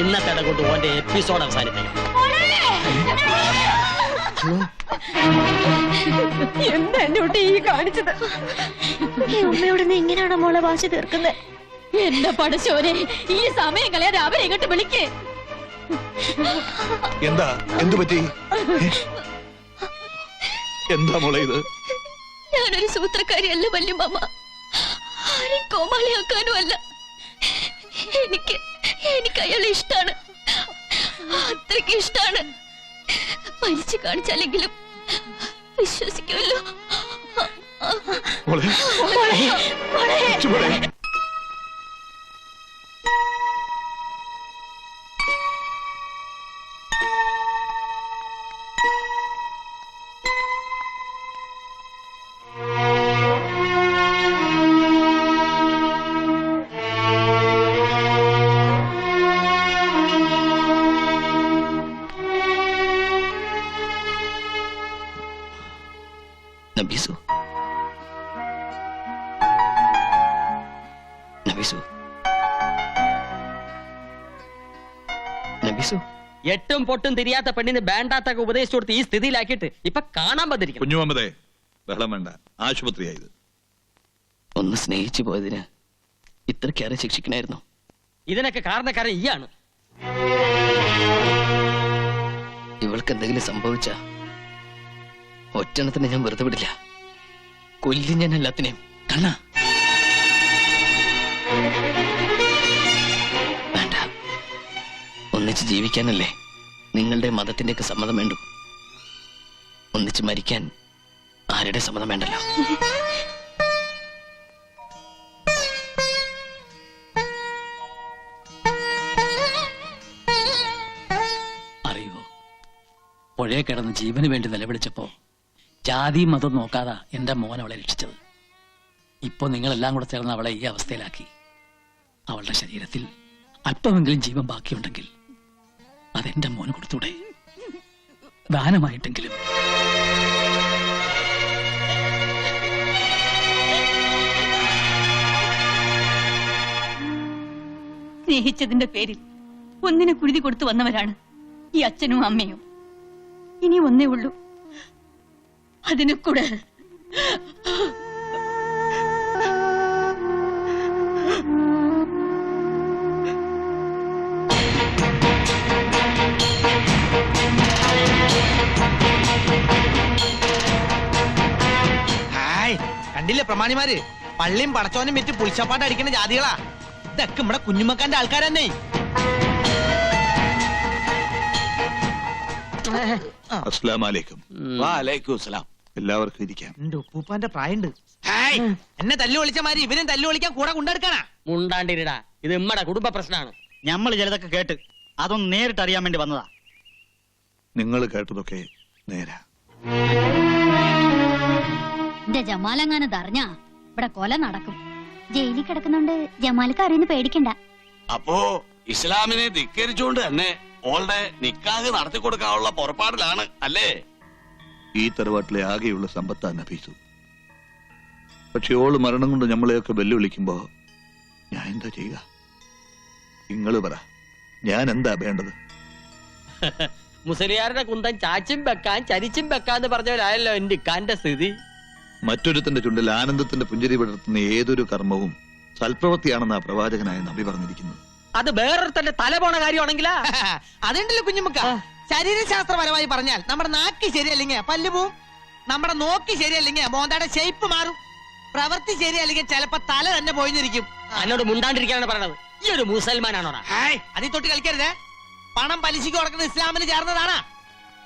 ഇന്നത്തെ കൊണ്ട് ഓന്റെ എപ്പിസോഡ് അവസാനിപ്പിക്കും. എന്താ എന്റെ കുട്ടി ഈ കാണിച്ചത്? ഈ ഉമ്മയോട് നീ ഇങ്ങനെയാണോ മോളെ വാശി തീർക്കുന്നത് എന്റെ പടശോനെ ഈ സമയം കളയാതെ അവരെ ഇങ്ങോട്ട് വിളിക്കേ. എന്താ? എന്തു പറ്റി? എന്താ മോളെ ഇത്? ഞാനൊരു സൂത്രക്കാരിയല്ല വല്യമ്മ ആരും കോമാളിയാക്കാനും അല്ല എനിക്ക് എനിക്ക് അയാളെ ഇഷ്ടാണ്. അത്രയ്ക്ക് ഇഷ്ടാണ്. മരിച്ചു കാണിച്ചാലെങ്കിലും വിശ്വസിക്കുമല്ലോ. നബീസു എട്ടും പൊട്ടും തിരിയാത്ത പെണ്ണിന് വേണ്ടാത്തൊക്കെ ഉപദേശിച്ചു കൊടുത്ത് ഈ സ്ഥിതിയിലാക്കിയിട്ട് ഇപ്പൊ കാണാൻ വന്നിരിക്കുന്നു. കുഞ്ഞുമമ്മദേ ബഹളം വേണ്ട. ആശുപത്രിയായത്. ഒന്ന് സ്നേഹിച്ചു പോയതിന് ഇത്രക്കേറെ ശിക്ഷിക്കണായിരുന്നു. ഇതിനൊക്കെ കാരണക്കാരൻ ഇയാണ് ഇവൾക്ക് എന്തെങ്കിലും സംഭവിച്ച ഒറ്റണത്തിന് ഞാൻ വെറുതെ വിടില്ല. കൊല്ലി ഞാൻ എല്ലാത്തിനെയും. കണ്ണ ഒന്നിച്ച് ജീവിക്കാനല്ലേ നിങ്ങളുടെ മതത്തിന്റെയൊക്കെ സമ്മതം വേണ്ടു. ഒന്നിച്ച് മരിക്കാൻ ആരുടെ സമ്മതം വേണ്ടല്ലോ? അറിയോ പുഴയെ കിടന്ന് ജീവന് വേണ്ടി നിലവിളിച്ചപ്പോ ജാതി മതം നോക്കാതെ എന്റെ മോൻ അവളെ രക്ഷിച്ചത്. ഇപ്പൊ നിങ്ങളെല്ലാം കൂടെ ചേർന്ന് അവളെ ഈ അവസ്ഥയിലാക്കി. അവളുടെ ശരീരത്തിൽ അല്പമെങ്കിലും ജീവൻ ബാക്കിയുണ്ടെങ്കിൽ അതെന്റെ മോന് കൊടുത്തൂടെ? ദാനമായിട്ടെങ്കിലും സ്നേഹിച്ചതിന്റെ പേരിൽ ഒന്നിനെ കുരുതി കൊടുത്തു വന്നവരാണ് ഈ അച്ഛനും അമ്മയും. ഇനി ഒന്നേ ഉള്ളൂ. അതിനെ കൂടെ കണ്ടില്ലേ പ്രമാണിമാര്? പള്ളിയും പടച്ചോനും വിറ്റ് പുളിച്ചപ്പാട്ട് അടിക്കുന്ന ജാതികളാ. ഇതൊക്കെ നമ്മുടെ കുഞ്ഞുമക്കാന്റെ ആൾക്കാരെന്നെ. അസ്സലാമലൈക്കും. എല്ലാവർക്കും ഇരിക്കാം. എന്റെ ഉപ്പൂപ്പാന്റെ പ്രായണ്ട് എന്നെ തല്ലു വിളിച്ച മാതിരി ഇവരും തല്ലു വിളിക്കാൻ കൂടെ കൊണ്ടെടുക്കാനാ. മുണ്ടാണ്ടിരിടാ. ഇത് ഇമ്മടെ കുടുംബ പ്രശ്നമാണ് നമ്മൾ ചിലതൊക്കെ കേട്ട് അതൊന്ന് നേരിട്ട് അറിയാൻ വേണ്ടി വന്നതാ. നിങ്ങൾ കേട്ടതൊക്കെ നേരാ. എന്റെ ജമാലങ്ങാനത് അറിഞ്ഞാ ഇവിടെ കൊല നടക്കും. ജയിലിൽ കിടക്കുന്നോണ്ട്. ജമാലിക്ക് അറിയുന്ന പേടിക്കണ്ട. അപ്പോ ഇസ്ലാമിനെ ധിക്കരിച്ചുകൊണ്ട് തന്നെ ഓളുടെ നിക്കാഹ് നടത്തി കൊടുക്കാനുള്ള പുറപ്പാടിലാണ് അല്ലേ? ഈ തറവാട്ടിലെ ആകെയുള്ള സമ്പത്താ നഫീസു. പക്ഷെ ഓൾ മരണം കൊണ്ട് നമ്മളെയൊക്കെ വെല്ലുവിളിക്കുമ്പോ ഞാൻ എന്താ ചെയ്യുക? നിങ്ങൾ പറ. ഞാൻ എന്താ വേണ്ടത്? മുസലിയാരുടെ കുന്തം ചാച്ചും വെക്കാൻ ചരിച്ചും വെക്കാന്ന് പറഞ്ഞവരായല്ലോ എന്റെ ഇക്കാന്റെ സ്ഥിതി. മറ്റൊരുത്തന്റെ ചുണ്ടിൽ ആനന്ദത്തിന്റെ പുഞ്ചിരി വിടർത്തുന്ന ഏതൊരു കർമ്മവും സൽപ്രവൃത്തിയാണെന്നാ പ്രവാചകനായ നബി പറഞ്ഞിരിക്കുന്നത് അത് വേറൊരുത്തന്റെ തല പോണ കാര്യമാണെങ്കിലാ? അതുണ്ടല്ലോ കുഞ്ഞുമുക്ക. ശരീരശാസ്ത്രപരമായി പറഞ്ഞാൽ നമ്മുടെ നാക്ക് ശരിയല്ലെങ്കിൽ പല്ല് പോവും. നമ്മുടെ നോക്ക് ശരിയല്ലെങ്കിൽ മോന്തയുടെ ഷേപ്പ് മാറും. പ്രവൃത്തി ശരിയല്ലെങ്കിൽ ചിലപ്പോ തല തന്നെ പോയിന്നിരിക്കും എന്നോട് മുണ്ടാണ്ടിരിക്കാനാണ് പറയണത്. ഈ ഒരു മുസൽമാനാണോടാ അതിൽ തൊട്ട് കളിക്കരുത്. പണം പലിശയ്ക്ക് കൊടുക്കുന്ന ഇസ്ലാമിന് ചേർന്നതാണ്.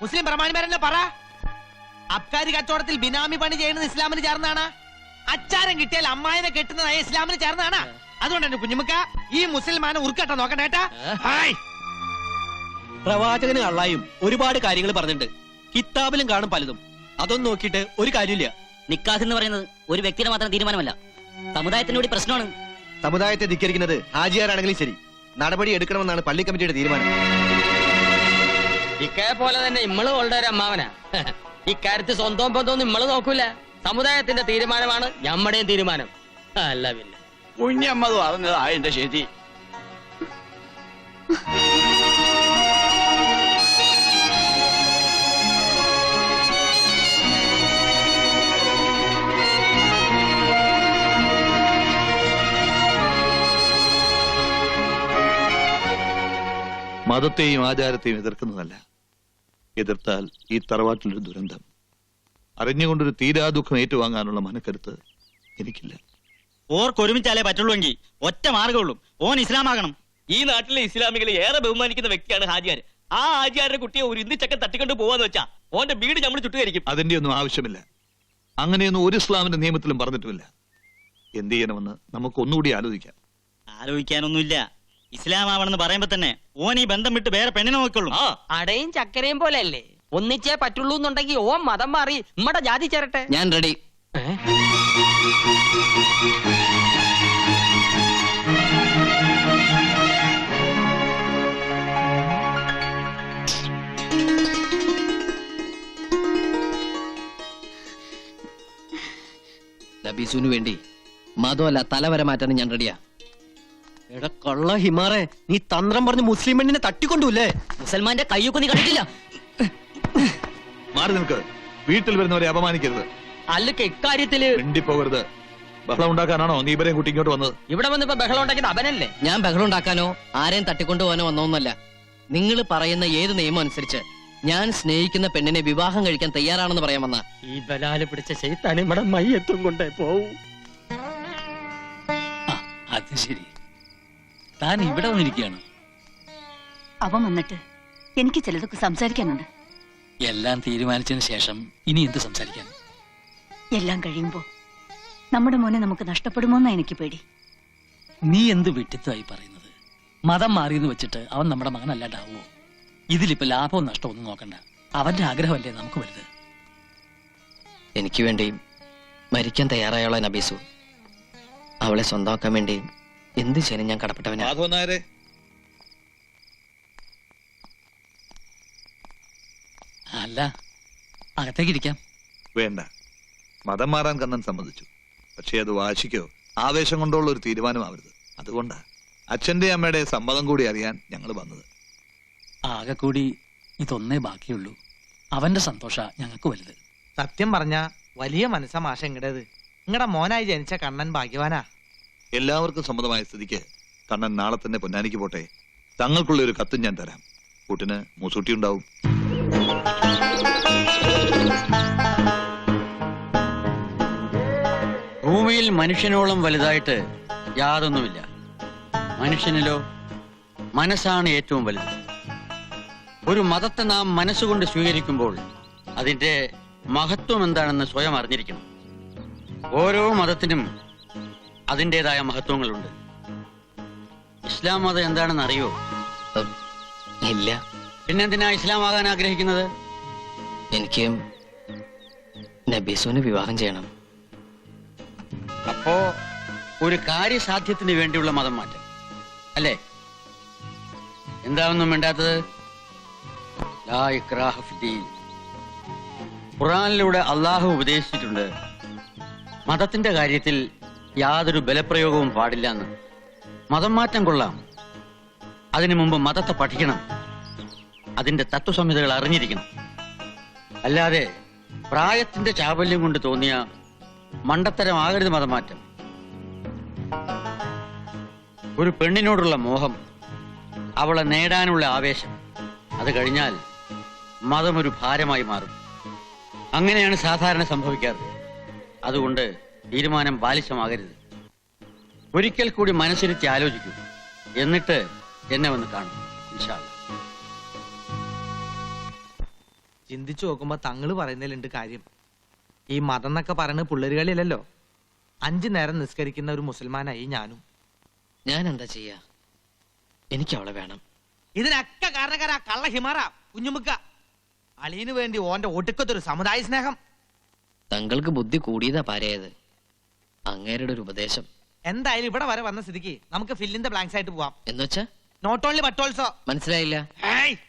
മുസ്ലിം പ്രമാണിമാരെന്നെ പറ. അബ്കാരി കച്ചവടത്തിൽ ബിനാമി പണി ചെയ്യുന്നത് ഇസ്ലാമിന് ചേർന്നാണ്. അച്ചാരം കിട്ടിയാൽ അമ്മായിനെ കെട്ടുന്നത് ഇസ്ലാമിന് ചേർന്നാണ്. അതുകൊണ്ട് എന്റെ കുഞ്ഞുമുക്ക ഈ മുസൽമാനെ ഉറുക്കട്ട നോക്കട്ടെ പ്രവാചകന് കള്ളായും ഒരുപാട് കാര്യങ്ങൾ പറഞ്ഞിട്ടുണ്ട്. കിതാബിലും കാണും പലതും. അതൊന്നും നോക്കിയിട്ട് ഒരു കാര്യമില്ല നിക്കാസ് എന്ന് പറയുന്നത് ഒരു വ്യക്തിയുടെ മാത്രം തീരുമാനമല്ല. സമുദായത്തിനോട് കൂടി പ്രശ്നമാണ്. സമുദായത്തെ ധിക്കരിക്കുന്നത് ഹാജിയാരാണെങ്കിലും ശരി. നടപടി എടുക്കണമെന്നാണ് പള്ളി കമ്മിറ്റിയുടെ തീരുമാനം. ഇക്കയെ പോലെ തന്നെ ഇമ്മൾ ഒരു അമ്മാവനാ. ഇക്കാര്യത്തിൽ സ്വന്തം ബന്ധവും നിങ്ങൾ നോക്കൂല. സമുദായത്തിന്റെ തീരുമാനമാണ് ഞമ്മടെയും തീരുമാനം. അല്ല പിന്നെ. കുഞ്ഞമ്മത് പറഞ്ഞതാ എന്റെ ശരി. മതത്തെയും ആചാരത്തെയും എതിർക്കുന്നതല്ല. എതിർത്താൽ ഈ തറവാട്ടിലൊരു ദുരന്തം. അറിഞ്ഞുകൊണ്ടൊരു തീരാ ദുഃഖം ഏറ്റുവാങ്ങാനുള്ള മനക്കരുത്ത് എനിക്കില്ല. ഓർക്കൊരുമിച്ചാലേ പറ്റുള്ളൂ പറ്റുള്ളൂവെങ്കിൽ ഒറ്റ മാർഗമുള്ളൂ ഓൻ ഇസ്ലാമാകണം. ഈ നാട്ടിലെ ഇസ്ലാമികളെ ഏറെ ബഹുമാനിക്കുന്ന വ്യക്തിയാണ് ഹാജിയാർ ആ ഹാജിയാരുടെ കുട്ടിയെ ഒരു ഇന്ദിച്ചക്കൻ തട്ടിക്കൊണ്ട് പോവാന്ന് വെച്ചാ ഓന്റെ വീട് നമ്മൾ ചുട്ടുകരിക്കും. അതിന്റെ ഒന്നും ആവശ്യമില്ല. അങ്ങനെയൊന്നും ഒരു ഇസ്ലാമിന്റെ നിയമത്തിലും പറഞ്ഞിട്ടുമില്ല. എന്ത് ചെയ്യണമെന്ന് നമുക്ക് ഒന്നുകൂടി ആലോചിക്കാം. ആലോചിക്കാനൊന്നുമില്ല. ഇസ്ലാം ആവണമെന്ന് പറയുമ്പോ തന്നെ ഓൻ ഈ ബന്ധം വിട്ട് വേറെ പെണ്ണിനെ നോക്കുള്ളൂ ആ. അടയും ചക്കരയും പോലെ അല്ലേ ഒന്നിച്ചേ പറ്റുള്ളൂ എന്നുണ്ടെങ്കിൽ ഓ മതം മാറി നമ്മുടെ ജാതി ചേരട്ടെ. ഞാൻ റെഡി ഏ? നബീസുവിന് വേണ്ടി മതമല്ല തലവരെ മാറ്റാൻ ഞാൻ റെഡിയാ എടാ കള്ള ഹിമാറെ നീ തന്ത്രം പറഞ്ഞ് മുസ്ലിം പെണ്ണിനെ തട്ടിക്കൊണ്ടുല്ലേ? മുസൽമാന്റെ കയ്യൊക്കെ നീ കണ്ടിട്ടില്ല. മാറി നിൽക്ക്. വീട്ടിൽ വരുന്നവരെ അപമാനിക്കരുത്. അല്ലക്ക് ഇക്കാര്യത്തിൽ മിണ്ടിപ്പോകരുത്. ബഹളം ഉണ്ടാക്കാനാണോ? നീ ഇവരെയും കുട്ടി ഇങ്ങോട്ട് വന്നത്. ഇവിടെ വന്നിപ്പോ ബഹളം ഉണ്ടാക്കിയത് അവനല്ലേ? ഞാൻ ബഹളം ഉണ്ടാക്കാനോ ആരെയും തട്ടിക്കൊണ്ടുപോകാനോ വന്നോന്നല്ല. നിങ്ങൾ പറയുന്ന ഏത് നിയമം അനുസരിച്ച് ഞാൻ സ്നേഹിക്കുന്ന പെണ്ണിനെ വിവാഹം കഴിക്കാൻ തയ്യാറാണെന്ന് പറയാൻ വന്ന. ഈ ബലാൽ പിടിച്ച ചെയ്ത്താൻ ഇവിടെ മയ്യത്തും കൊണ്ടേ പോവും. അത് ശരി. താൻ ഇവിടെ വന്നിരിക്കുകയാണ്. അവൻ വന്നിട്ട് എനിക്ക് ചിലതൊക്കെ സംസാരിക്കാനുണ്ട്. എല്ലാം തീരുമാനിച്ചതിന് ശേഷം ഇനി എന്ത് സംസാരിക്കാൻ? എല്ലാം കഴിയുമ്പോ നമ്മുടെ മോനെ നമുക്ക് നഷ്ടപ്പെടുമോന്നാ എനിക്ക് പേടി. നീ എന്ത് വിട്ടിത്തമായി പറയുന്നത്? മതം മാറിയെന്ന് വെച്ചിട്ട് അവൻ നമ്മുടെ മകനല്ലാണ്ടാവുമോ? ഇതിലിപ്പോ ലാഭവും നഷ്ടവും ഒന്നും നോക്കണ്ട. അവന്റെ ആഗ്രഹമല്ലേ നമുക്ക് വലുത്? എനിക്ക് വേണ്ടി മരിക്കാൻ തയ്യാറായുള്ള നബീസു അവളെ സ്വന്തമാക്കാൻ വേണ്ടി എന്ത് ചെയ്യാനും ഞാൻ കടപ്പെട്ടവനാ? മാധവൻ നായരെ. അല്ല അകത്തേക്ക് ഇരിക്കാം. വേണ്ട. മതം മാറാൻ കണ്ണൻ സമ്മതിച്ചു. പക്ഷേ അത് വാശിക്കോ? ആവേശം കൊണ്ടുള്ള ഒരു തീരുമാനമാവരുത്. അതുകൊണ്ടാ. അച്ഛന്റെ അമ്മയുടെ സമ്മതം കൂടി അറിയാൻ ഞങ്ങൾ വന്നത്. ആകെ കൂടി ഇതൊന്നേ ബാക്കിയുള്ളൂ. അവന്റെ സന്തോഷ ഞങ്ങൾക്ക് വലുത്. സത്യം പറഞ്ഞ വലിയ മനസ്സാ മാഷ ഇങ്ങടേത്. ഇങ്ങടെ മോനായി ജനിച്ച കണ്ണൻ ഭാഗ്യവാനാ. എല്ലാവർക്കും സമ്മതമായ സ്ഥിതിക്ക് കണ്ണൻ നാളെ തന്നെ പൊന്നാനിക്ക് പോട്ടെ. തങ്ങൾക്കുള്ള ഒരു കത്തും ഞാൻ തരാം. കൂട്ടിന് മൂസൂട്ടി ഉണ്ടാവും. ഭൂമിയിൽ മനുഷ്യനോളം വലുതായിട്ട് യാതൊന്നുമില്ല. മനുഷ്യനിലോ മനസ്സാണ് ഏറ്റവും വലുത്. ഒരു മതത്തെ നാം മനസ്സുകൊണ്ട് സ്വീകരിക്കുമ്പോൾ അതിന്റെ മഹത്വം എന്താണെന്ന് സ്വയം അറിഞ്ഞിരിക്കണം. ഓരോ മതത്തിനും അതിന്റെതായ മഹത്വങ്ങളുണ്ട്. ഇസ്ലാം മതം എന്താണെന്ന് അറിയോ ഇല്ല. പിന്നെന്തിനാ ഇസ്ലാം ആകാൻ ആഗ്രഹിക്കുന്നത്? എനിക്ക് നബീസുവിനെ വിവാഹം ചെയ്യണം. അപ്പോ ഒരു കാര്യസാധ്യത്തിന് വേണ്ടിയുള്ള മതം മാറ്റം. അല്ലേ? എന്താണെന്നും വേണ്ടാത്തത്. ഖുറാനിലൂടെ അള്ളാഹു ഉപദേശിച്ചിട്ടുണ്ട് മതത്തിന്റെ കാര്യത്തിൽ യാതൊരു ബലപ്രയോഗവും പാടില്ല എന്ന്. മതം മാറ്റം കൊള്ളാം. അതിനു മുമ്പ് മതത്തെ പഠിക്കണം. അതിന്റെ തത്വസംഹിതകൾ അറിഞ്ഞിരിക്കണം. അല്ലാതെ പ്രായത്തിന്റെ ചാബല്യം കൊണ്ട് തോന്നിയ മണ്ടത്തരമാകരുത് മതമാറ്റം. ഒരു പെണ്ണിനോടുള്ള മോഹം അവളെ നേടാനുള്ള ആവേശം അത് കഴിഞ്ഞാൽ മതം ഒരു ഭാരമായി മാറും. അങ്ങനെയാണ് സാധാരണ സംഭവിക്കാറ്. അതുകൊണ്ട് തീരുമാനം ബാലിശമാകരുത്. ഒരിക്കൽ കൂടി മനസ്സിരുത്തി ആലോചിക്കൂ. എന്നിട്ട് എന്നെ വന്ന് കാണും. ചിന്തിച്ചു നോക്കുമ്പോ തങ്ങൾ പറയുന്നതിലുണ്ട് കാര്യം. ഈ മതം എന്നൊക്കെ പറയുന്നത് പിള്ളേരുകളിലല്ലോ അഞ്ചു നേരം നിസ്കരിക്കുന്ന ഒരു മുസൽമാനായി ഞാനും. ഞാൻ എന്താ ചെയ്യാ? എനിക്ക് അവളെ വേണം. ഇതിനൊക്കെ കാരണക്കാരാ കള്ള ഹിമാറ കുഞ്ഞുമുക്ക. അളിയന് വേണ്ടി ഓന്റെ ഒടുക്കത്തൊരു സമുദായ സ്നേഹം. തങ്ങൾക്ക് ബുദ്ധി കൂടിയതാ പാരയത് അങ്ങേരുടെ ഒരു ഉപദേശം. എന്തായാലും ഇവിടെ വരെ വന്ന സ്ഥിതിക്ക് നമുക്ക് ഫില്ലിന്റെ ബ്ലാങ്ക്സ് ആയിട്ട് പോവാം. എന്നുവെച്ചാ? നോട്ട് ഓൺലി ബട്ട് ഓൾസോ മനസ്സിലായില്ല?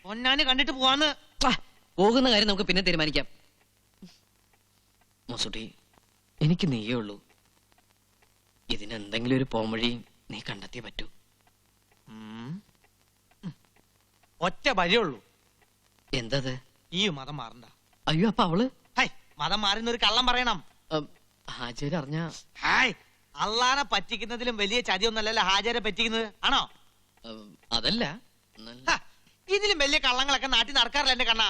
പൊന്നാന് കണ്ടിട്ട് പോവാന്ന്. പോകുന്ന കാര്യം നമുക്ക് പിന്നെ തീരുമാനിക്കാം. മസുട്ടി എനിക്ക് നീയേ ഉള്ളൂ. ഇതിനെന്തെങ്കിലും ഒരു പോംവഴി നീ കണ്ടെത്തിയേ പറ്റൂ. ഒറ്റ വഴിയുള്ളൂ എന്തത്? ഈ മതം മാറണ്ട. അയ്യോ അപ്പൊ അവൾ? മതം മാറുന്ന ഒരു കള്ളം പറയണം. ഹാജര് അറിഞ്ഞ ഹായ് അള്ളാനെ പറ്റിക്കുന്നതിലും വലിയ ചതിയൊന്നല്ലല്ലോ ഹാജരെ പറ്റിക്കുന്നത് ആണോ? അതല്ല. ഹ, ഇതിലും വലിയ കള്ളങ്ങളൊക്കെ നാട്ടിൽ നടക്കാറില്ല എന്റെ കണ്ണാ.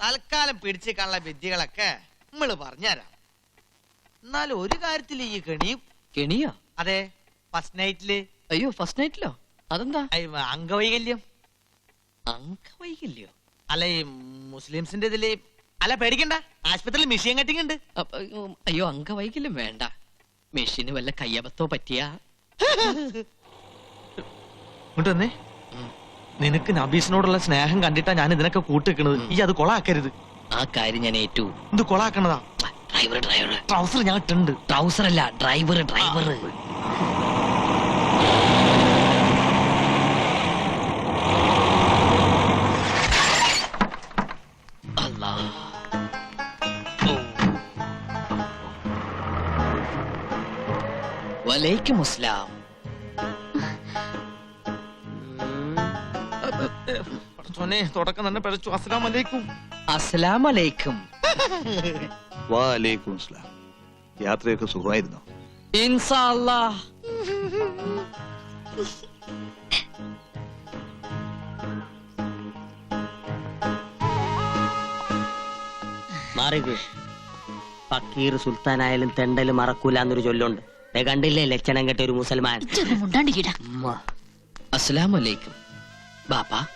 തൽക്കാലം പിടിച്ച് കള്ള വിദ്യകളൊക്കെ നമ്മൾ പറഞ്ഞുതരാം. എന്നാലും ഒരു കാര്യത്തിൽ ഈ കെണിയും കെണിയോ? അതെ ഫസ്റ്റ് നൈറ്റിൽ അയ്യോ ഫസ്റ്റ് നൈറ്റിലോ അതെന്താ? അംഗവൈകല്യം. അംഗവൈകല്യോ? അല്ല ഈ മുസ്ലിംസിന്റെ ഇതിൽ അല്ല പേടിക്കണ്ട. ആശുപത്രിയിൽ മെഷീൻ കട്ടിങ് ഉണ്ട്. അപ്പ- അയ്യോ അംഗവൈകല്യം വേണ്ട. മെഷീന് വല്ല കയ്യബത്തോ പറ്റിയ? ഇങ്ങോട്ട് വന്നേ. നിനക്ക് നബീസിനോടുള്ള സ്നേഹം കണ്ടിട്ടാ ഞാൻ ഇതിനൊക്കെ കൂട്ടിക്കണത്. ഈ അത് കൊളാക്കരുത്. ആ കാര്യം ഞാൻ ഏറ്റു. ഇത് കൊളാക്കണതാ. Driver driver. ട്രൗസർ ഞാൻ ഇട്ടുണ്ട് ട്രൗസർ അല്ല ഡ്രൈവർ. ഡ്രൈവർ വലൈക്കും അസ്സലാം. പടച്ചോനെ തുടക്കം തന്നെ പഴച്ചു അസ്സലാം അലൈക്കും അസ്സലാം അലൈക്കും വാലേക്കും അസ്സലാം. യാത്രയൊക്കെ സുഖമായിരുന്നോ? ഇൻസാ അല്ലാഹ് മാറിക്ക്. ഫക്കീർ സുൽത്താനായാലും തെണ്ടലും മറക്കൂല എന്നൊരു ചൊല്ലുണ്ട്. കണ്ടില്ലേ ലക്ഷണം കെട്ട ഒരു മുസൽമാൻ? അസ്സലാമലൈക്കും. ബാപ്പ?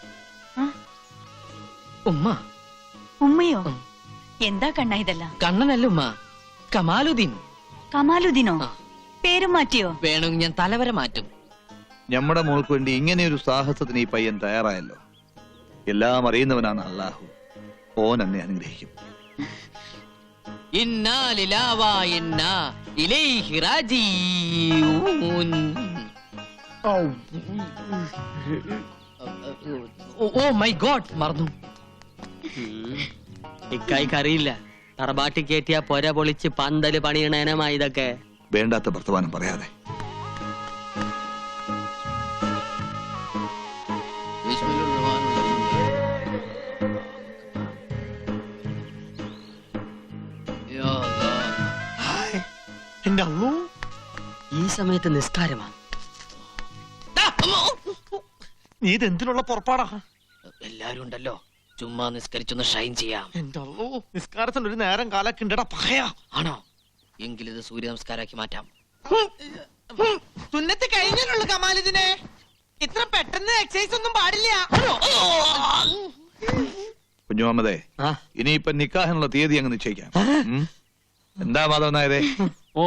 ഉമ്മ? ഉമ്മയോ. എന്താ കണ്ണ ഇതെല്ലാം? കണ്ണനല്ല ഉമ്മ. കമാലുദ്ദീൻ. കമാലുദ്ദീനോ. പേരും മാറ്റിയോ? വേണമെങ്കിൽ ഞാൻ തലവരെ മാറ്റും. നമ്മുടെ മോൾക്ക് വേണ്ടി ഇങ്ങനെ ഒരു സാഹസത്തിന് ഈ പയ്യൻ തയ്യാറായല്ലോ. എല്ലാം അറിയുന്നവനാണ് അള്ളാഹു. ഓൻ എന്നെ അനുഗ്രഹിക്കും. ഓ- മൈ ഗോഡ് തറബാട്ടി കയറ്റിയ പൊര പൊളിച്ച് പന്തൽ പണിയണേനമായി ഇതൊക്കെ. വേണ്ടാത്ത വർത്തമാനം പറയാതെ. എന്റെ അള്ളൂ ഈ സമയത്ത് നിസ്കാരമാണ് നീ ഇതെന്തിനുള്ള പുറപ്പാടാ? എല്ലാരും ഉണ്ടല്ലോ. ചുമ്മാ നിസ്കരിച്ചൊന്ന് ഷൈൻ ചെയ്യാം. എന്റെ അള്ളൂ നിസ്കാരത്തിന് ഒരു നേരം കാലൊക്കെ ഉണ്ടടാ പകയാ ആണോ എങ്കിലിത് സൂര്യ നമസ്കാരാക്കി മാറ്റാം. സുന്നത്ത് കഴിഞ്ഞല്ലോ കമാലിതിനെ ഇത്ര പെട്ടെന്ന് എക്സസൈസ് ഒന്നും പാടില്ല. കുഞ്ഞുമാമതേ ഇനിയിപ്പൊ നിക്കാഹിനുള്ള തീയതി അങ്ങ് നിശ്ചയിക്കാം. എന്താ മാധവൻ നായരെ? ഓ